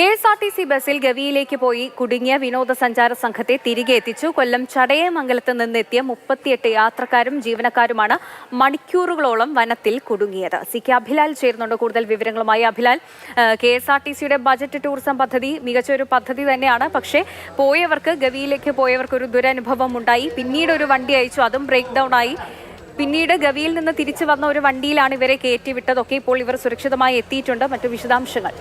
K S R T C ബസ്സിൽ ഗവിയിലേക്ക് പോയി കുടുങ്ങിയ വിനോദസഞ്ചാര സംഘത്തെ തിരികെ എത്തിച്ചു. കൊല്ലം ചടയമംഗലത്ത് നിന്നെത്തിയ മുപ്പത്തിയെട്ട് യാത്രക്കാരും ജീവനക്കാരുമാണ് മണിക്കൂറുകളോളം വനത്തിൽ കുടുങ്ങിയത്. സി കെ അഭിലാൽ ചേരുന്നുണ്ട് കൂടുതൽ വിവരങ്ങളുമായി. Abhilal K S R T സിയുടെ ബജറ്റ് ടൂറിസം പദ്ധതി മികച്ചൊരു പദ്ധതി തന്നെയാണ്. പക്ഷേ പോയവർക്ക് ഗവിയിലേക്ക് പോയവർക്ക് ഒരു ദുരനുഭവം ഉണ്ടായി. പിന്നീട് ഒരു വണ്ടി അയച്ചു. അതും ബ്രേക്ക് ഡൗൺ ആയി. പിന്നീട് ഗവിയിൽ നിന്ന് തിരിച്ചു വന്ന ഒരു വണ്ടിയിലാണ് ഇവരെ കയറ്റിവിട്ടതൊക്കെ ഇപ്പോൾ ഇവർ സുരക്ഷിതമായി എത്തിയിട്ടുണ്ട്. മറ്റു വിശദാംശങ്ങൾ.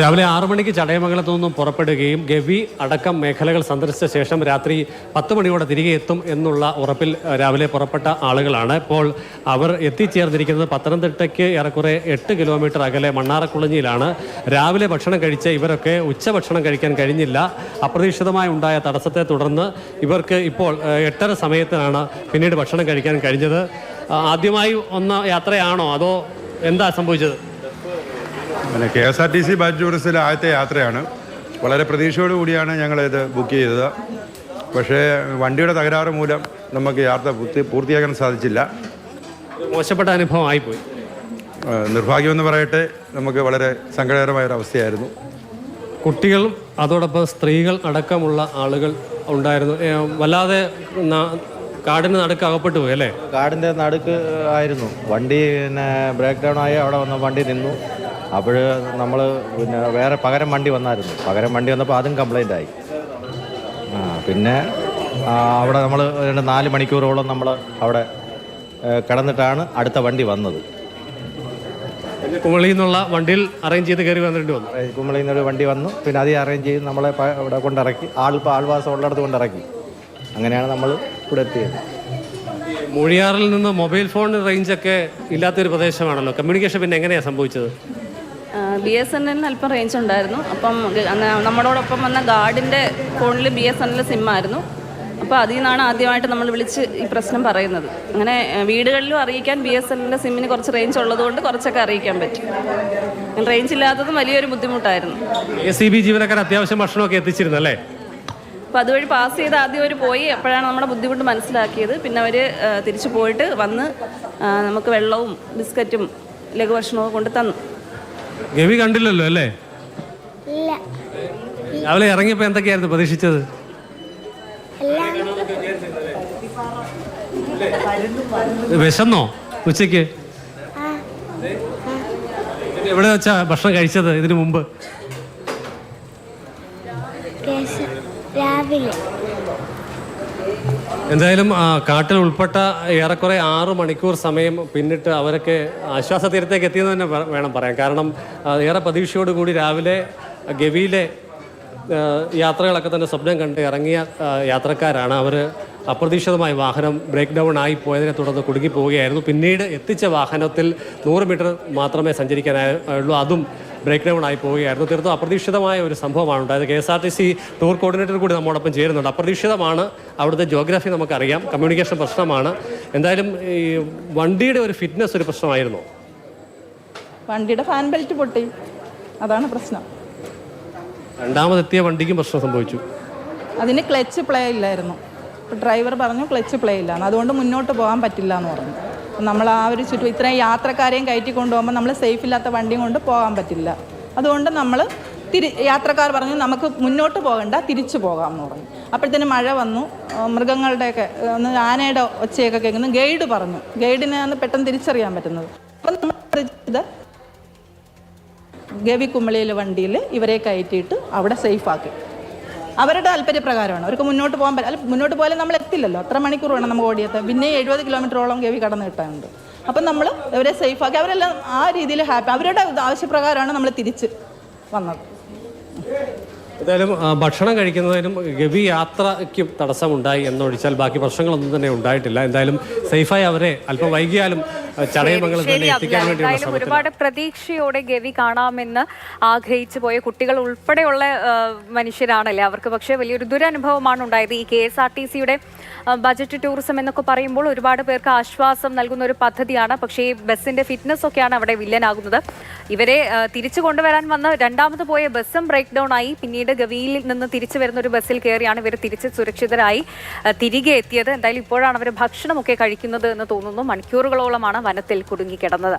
രാവിലെ ആറു മണിക്ക് ചടയമംഗലത്തു നിന്നും പുറപ്പെടുകയും ഗവി അടക്കം മേഖലകൾ സന്ദർശിച്ച ശേഷം രാത്രി പത്ത് മണിയോടെ തിരികെ എത്തും എന്നുള്ള ഉറപ്പിൽ രാവിലെ പുറപ്പെട്ട ആളുകളാണ്. ഇപ്പോൾ അവർ എത്തിച്ചേർന്നിരിക്കുന്നത് പത്തനംതിട്ടയ്ക്ക് ഏറെക്കുറെ എട്ട് കിലോമീറ്റർ അകലെ മണ്ണാറക്കുളഞ്ഞിയിലാണ് രാവിലെ ഭക്ഷണം കഴിച്ച ഇവരൊക്കെ ഉച്ചഭക്ഷണം കഴിക്കാൻ കഴിഞ്ഞില്ല. അപ്രതീക്ഷിതമായി ഉണ്ടായ തടസ്സത്തെ തുടർന്ന് ഇവർക്ക് ഇപ്പോൾ എട്ടര സമയത്തിനാണ് പിന്നീട് ഭക്ഷണം കഴിക്കാൻ കഴിഞ്ഞത്. ആദ്യമായി ഒന്ന യാത്രയാണോ അതോ എന്താ സംഭവിച്ചത്? പിന്നെ K S R T C badge ടൂറിസ്റ്റിലെ ആദ്യത്തെ യാത്രയാണ്. വളരെ പ്രതീക്ഷയോടു കൂടിയാണ് ഞങ്ങളിത് ബുക്ക് ചെയ്തത്. പക്ഷേ വണ്ടിയുടെ തകരാറ് മൂലം നമുക്ക് യാത്ര പൂർത്തി പൂർത്തിയാക്കാൻ സാധിച്ചില്ല. മോശപ്പെട്ട അനുഭവം ആയിപ്പോയി. നിർഭാഗ്യമെന്ന് പറയട്ടെ നമുക്ക് വളരെ സങ്കടകരമായ ഒരു അവസ്ഥയായിരുന്നു. കുട്ടികളും അതോടൊപ്പം സ്ത്രീകൾ അടക്കമുള്ള ആളുകൾ ഉണ്ടായിരുന്നു. വല്ലാതെ കാടിന് നടുക്ക് അകപ്പെട്ടു പോയി അല്ലേ? കാടിന്റെ നടുക്ക് ആയിരുന്നു. വണ്ടി പിന്നെ ബ്രേക്ക് ഡൗൺ ആയി അവിടെ വന്ന വണ്ടി നിന്നു. അപ്പോൾ നമ്മൾ പിന്നെ വേറെ പകരം വണ്ടി വന്നായിരുന്നു. പകരം വണ്ടി വന്നപ്പോൾ അതും കംപ്ലൈന്റ് ആയി. ആ പിന്നെ അവിടെ നമ്മൾ രണ്ട് നാല് മണിക്കൂറോളം നമ്മൾ അവിടെ കിടന്നിട്ടാണ് അടുത്ത വണ്ടി വന്നത്. കുമളിയിൽ നിന്നുള്ള വണ്ടിയിൽ അറേഞ്ച് ചെയ്ത് കയറി വന്നിട്ട് വന്നു. കുമളിയിൽ നിന്നൊരു വണ്ടി വന്നു. പിന്നെ അത് അറേഞ്ച് ചെയ്ത് നമ്മളെ അവിടെ ഇവിടെ കൊണ്ടിറക്കി. ആൾ ഇപ്പോൾ ആൾവാസം ഉള്ളിടത്ത് കൊണ്ടിറക്കി. അങ്ങനെയാണ് നമ്മൾ ഇവിടെ എത്തിയത്. മൂഴിയാറിൽ നിന്ന് മൊബൈൽ ഫോൺ റേഞ്ചൊക്കെ ഇല്ലാത്തൊരു പ്രദേശമാണല്ലോ. കമ്മ്യൂണിക്കേഷൻ പിന്നെ എങ്ങനെയാണ് സംഭവിച്ചത്? ബി എസ് എൻ എല്ലിന് അല്പം റേഞ്ച് ഉണ്ടായിരുന്നു. അപ്പം നമ്മളോടൊപ്പം വന്ന ഗാർഡിന്റെ ഫോണിൽ ബി എസ് എൻ എൽ സിമ്മായിരുന്നു അപ്പോൾ അതിൽ നിന്നാണ് ആദ്യമായിട്ട് നമ്മൾ വിളിച്ച് ഈ പ്രശ്നം പറയുന്നത്. അങ്ങനെ വീടുകളിലും അറിയിക്കാൻ ബി എസ് എല്ലിന്റെ സിമ്മിന് കുറച്ച് റേഞ്ച് ഉള്ളതുകൊണ്ട് കുറച്ചൊക്കെ അറിയിക്കാൻ പറ്റും. റേഞ്ച് ഇല്ലാത്തതും വലിയൊരു ബുദ്ധിമുട്ടായിരുന്നു. എ സി ബി ജീവനക്കാർ അത്യാവശ്യം ഭക്ഷണമൊക്കെ എത്തിച്ചിരുന്നു അല്ലേ? അപ്പോൾ അതുവഴി പാസ് ചെയ്ത് ആദ്യം അവർ പോയി. അപ്പോഴാണ് നമ്മുടെ ബുദ്ധിമുട്ട് മനസ്സിലാക്കിയത്. പിന്നെ അവർ തിരിച്ചു പോയിട്ട് വന്ന് നമുക്ക് വെള്ളവും ബിസ്ക്കറ്റും ലഘുഭക്ഷണവും കൊണ്ട് തന്നു. ഗവി കണ്ടില്ലല്ലോ അല്ലേ? രാവിലെ ഇറങ്ങിയപ്പോൾ എന്തൊക്കെയായിരുന്നു പ്രതീക്ഷിച്ചത്? വിശന്നോ ഉച്ചയ്ക്ക് എവിടെ വെച്ചാ ഭക്ഷണം കഴിച്ചത് ഇതിനു മുമ്പ്? രാവിലെ. എന്തായാലും കാട്ടിൽ ഉൾപ്പെട്ട ഏറെക്കുറെ ആറ് മണിക്കൂർ സമയം പിന്നിട്ട് അവരൊക്കെ ആശ്വാസ തീരത്തേക്ക് എത്തിയെന്ന് തന്നെ വേണം പറയാം കാരണം ഏറെ പ്രതീക്ഷയോടുകൂടി രാവിലെ ഗവിയിലെ യാത്രകളൊക്കെ തന്നെ സ്വപ്നം കണ്ട് ഇറങ്ങിയ യാത്രക്കാരാണ് അവർ അപ്രതീക്ഷിതമായി വാഹനം ബ്രേക്ക് ഡൗൺ ആയി പോയതിനെ തുടർന്ന് കുടുങ്ങി പോവുകയായിരുന്നു. പിന്നീട് എത്തിച്ച വാഹനത്തിൽ നൂറ് മീറ്റർ മാത്രമേ സഞ്ചരിക്കാനായുള്ളൂ അതും ബ്രേക്ക് ഡൗൺ ആയി പോവുകയായിരുന്നു. തീർത്തും അപ്രതീക്ഷിതമായ ഒരു സംഭവമാണ് ഉണ്ടായത്. K S R T C tour coordinator കൂടി നമ്മോടൊപ്പം ചേരുന്നുണ്ട്. അപ്രതീക്ഷിതമാണ്. അവിടുത്തെ ജോഗ്രഫി നമുക്കറിയാം. കമ്മ്യൂണിക്കേഷൻ പ്രശ്നമാണ്. എന്തായാലും ഈ വണ്ടിയുടെ ഒരു ഫിറ്റ്നസ് ഒരു പ്രശ്നമായിരുന്നു? വണ്ടിയുടെ ഫാൻ ബെൽറ്റ് പൊട്ടി. അതാണ് പ്രശ്നം. രണ്ടാമതെത്തിയ വണ്ടിക്കും പ്രശ്നം സംഭവിച്ചു. അതിന് ക്ലച്ച് പ്ലേ ഇല്ലായിരുന്നു. ഡ്രൈവർ പറഞ്ഞു ക്ലച്ച് പ്ലേ ഇല്ല അതുകൊണ്ട് മുന്നോട്ട് പോകാൻ പറ്റില്ല എന്ന് പറഞ്ഞു. നമ്മൾ ആ ഒരു ചുറ്റും ഇത്രയും യാത്രക്കാരെയും കയറ്റി കൊണ്ടുപോകുമ്പോൾ നമ്മൾ സേഫ് ഇല്ലാത്ത വണ്ടിയും കൊണ്ട് പോകാൻ പറ്റില്ല. അതുകൊണ്ട് നമ്മൾ തിരി യാത്രക്കാർ പറഞ്ഞു നമുക്ക് മുന്നോട്ട് പോകണ്ട തിരിച്ചു പോകാം എന്ന് പറഞ്ഞു. അപ്പോഴത്തേന് മഴ വന്നു. മൃഗങ്ങളുടെയൊക്കെ ഒന്ന് ആനയുടെ ഒച്ചയൊക്കെ കേൾക്കുന്നു. ഗൈഡ് പറഞ്ഞു. ഗൈഡിനെയാണ് പെട്ടെന്ന് തിരിച്ചറിയാൻ പറ്റുന്നത്. അപ്പം നമ്മൾ ഇത് ഗവി കുമ്മളിയിലെ വണ്ടിയിൽ ഇവരെ കയറ്റിയിട്ട് അവിടെ സേഫാക്കി അവരുടെ താല്പര്യപ്രകാരമാണ്. അവർക്ക് മുന്നോട്ട് പോകാൻ പറ്റില്ല മുന്നോട്ട് പോയാലും നമ്മൾ എത്തില്ലല്ലോ. അത്ര മണിക്കൂർ വേണം നമ്മൾ ഓടിയെത്താൻ. പിന്നെ എഴുപത് കിലോമീറ്ററോളം ഗവി കടന്നു കിട്ടാനുണ്ട്. അപ്പം നമ്മൾ ഇവരെ സേഫാക്കി അവരെല്ലാം ആ രീതിയിൽ ഹാപ്പി അവരുടെ ആവശ്യപ്രകാരമാണ് നമ്മൾ തിരിച്ച് വന്നത്. എന്തായാലും ഭക്ഷണം കഴിക്കുന്നതിനും ഗവി യാത്രയ്ക്കും തടസ്സമുണ്ടായി എന്നൊഴിച്ചാൽ ബാക്കി പ്രശ്നങ്ങളൊന്നും തന്നെ ഉണ്ടായിട്ടില്ല. എന്തായാലും സേഫായി അവരെ അല്പം വൈകിയാലും തന്നെ എത്തിക്കാൻ വേണ്ടിയുള്ള എന്തായാലും ഒരുപാട് പ്രതീക്ഷയോടെ ഗവി കാണാമെന്ന് ആഗ്രഹിച്ചു പോയ കുട്ടികൾ ഉൾപ്പെടെയുള്ള മനുഷ്യരാണല്ലേ അവർക്ക്. പക്ഷേ വലിയൊരു ദുരനുഭവമാണ് ഉണ്ടായത്. ഈ കെ എസ് ആർ ടി സിയുടെ ബജറ്റ് ടൂറിസം എന്നൊക്കെ പറയുമ്പോൾ ഒരുപാട് പേർക്ക് ആശ്വാസം നൽകുന്ന ഒരു പദ്ധതിയാണ്. പക്ഷേ ഈ ബസ്സിന്റെ ഫിറ്റ്നസ് ഒക്കെയാണ് അവിടെ വില്ലനാകുന്നത്. ഇവരെ തിരിച്ചു കൊണ്ടുവരാൻ വന്ന രണ്ടാമത് പോയ ബസ്സും ബ്രേക്ക് ഡൗൺ ആയി. പിന്നീട് ഗവിയിൽ നിന്ന് തിരിച്ചു വരുന്ന ഒരു ബസ്സിൽ കയറിയാണ് ഇവർ തിരിച്ച് സുരക്ഷിതരായി തിരികെ എത്തിയത്. എന്തായാലും ഇപ്പോഴാണ് അവർ ഭക്ഷണമൊക്കെ കഴിക്കുന്നത് എന്ന് തോന്നുന്നു. മണിക്കൂറുകളോളമാണ് വനത്തിൽ കുടുങ്ങിക്കിടന്നത്.